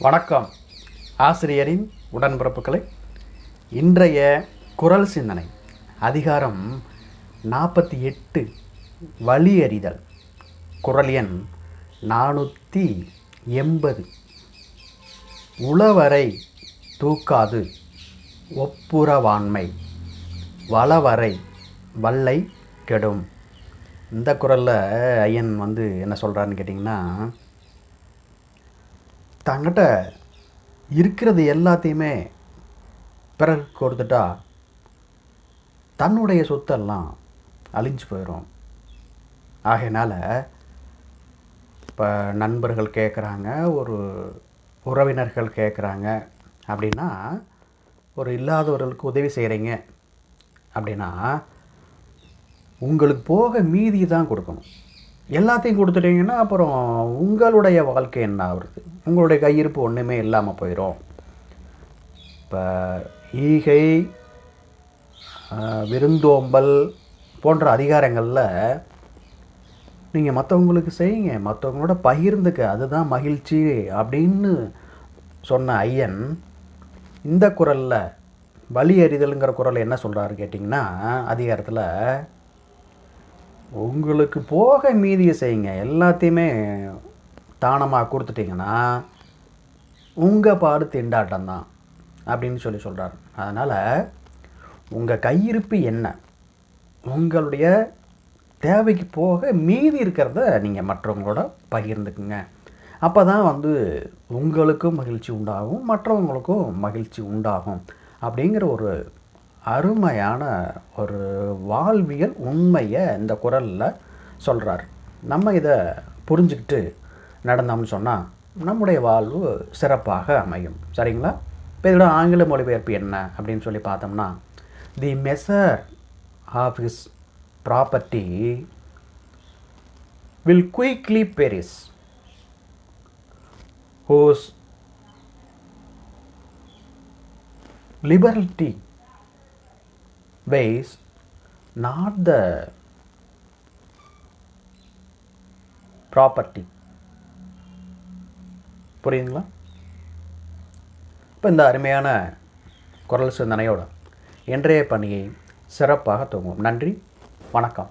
வணக்கம். ஆசிரியரின் உடன்பிறப்புகளை இன்றைய குரல் சிந்தனை அதிகாரம் நாற்பத்தி எட்டு வழி அறிதல் குரல் எண் நானூற்றி எண்பது. உளவரை தூக்காது ஒப்புரவாண்மை. வளவரை வல்லை கெடும். இந்த குரலில் ஐயன் வந்து என்ன சொல்கிறான்னு கேட்டிங்கன்னா தங்கிட்ட இருக்கிறது எல்லாத்தையுமே பிறகு கொடுத்துட்டா தன்னுடைய சொத்தெல்லாம் அழிஞ்சு போயிடும் ஆகையினால் இப்போ நண்பர்கள் கேட்குறாங்க ஒரு உறவினர்கள் கேட்குறாங்க அப்படின்னா ஒரு இல்லாதவர்களுக்கு உதவி செய்கிறீங்க அப்படின்னா உங்களுக்கு போக மீதி தான் கொடுக்கணும். எல்லாத்தையும் கொடுத்துட்டீங்கன்னா அப்புறம் உங்களுடைய வாழ்க்கை என்ன ஆகுறது? உங்களுடைய கையிருப்பு ஒன்றுமே இல்லாமல் போயிடும் இப்போ ஈகை விருந்தோம்பல் போன்ற அதிகாரங்களில் நீங்கள் மற்றவங்களுக்கு செய்யுங்க. மற்றவங்களோட பகிர்ந்துக்க. அதுதான் மகிழ்ச்சி அப்படின்னு சொன்ன ஐயன் இந்த குரலில் வழி அறிதலுங்கிற குரல் என்ன சொல்கிறாரு கேட்டிங்கன்னா அதிகாரத்தில் உங்களுக்கு போக மீதியை செய்யுங்க. எல்லாத்தையுமே தானமாக கொடுத்துட்டிங்கன்னா உங்கள் பாடு திண்டாட்டம் தான் அப்படின்னு சொல்லி சொல்கிறார் அதனால் உங்கள் கையிருப்பு என்ன? உங்களுடைய தேவைக்கு போக மீதி இருக்கிறத நீங்கள் மற்றவங்களோட பகிர்ந்துக்குங்க. அப்போ தான் வந்து உங்களுக்கும் மகிழ்ச்சி உண்டாகும் மற்றவங்களுக்கும் மகிழ்ச்சி உண்டாகும் அப்படிங்கிற ஒரு அருமையான ஒரு வாழ்வியல் உண்மையை இந்த குரலில் சொல்கிறார் நம்ம இதை புரிஞ்சுக்கிட்டு நடந்தோம்னு சொன்னால் நம்முடைய வாழ்வு சிறப்பாக அமையும். சரிங்களா? இப்போ இதோட ஆங்கில மொழிபெயர்ப்பு என்ன அப்படின்னு சொல்லி பார்த்தோம்னா the measure of his property will quickly perish whose liberty weighs not the property புரியுதுங்களா? இப்போ இந்த அருமையான குரல் சிந்தனையோட இன்றைய பணியை சிறப்பாக துவங்குவோம். நன்றி வணக்கம்.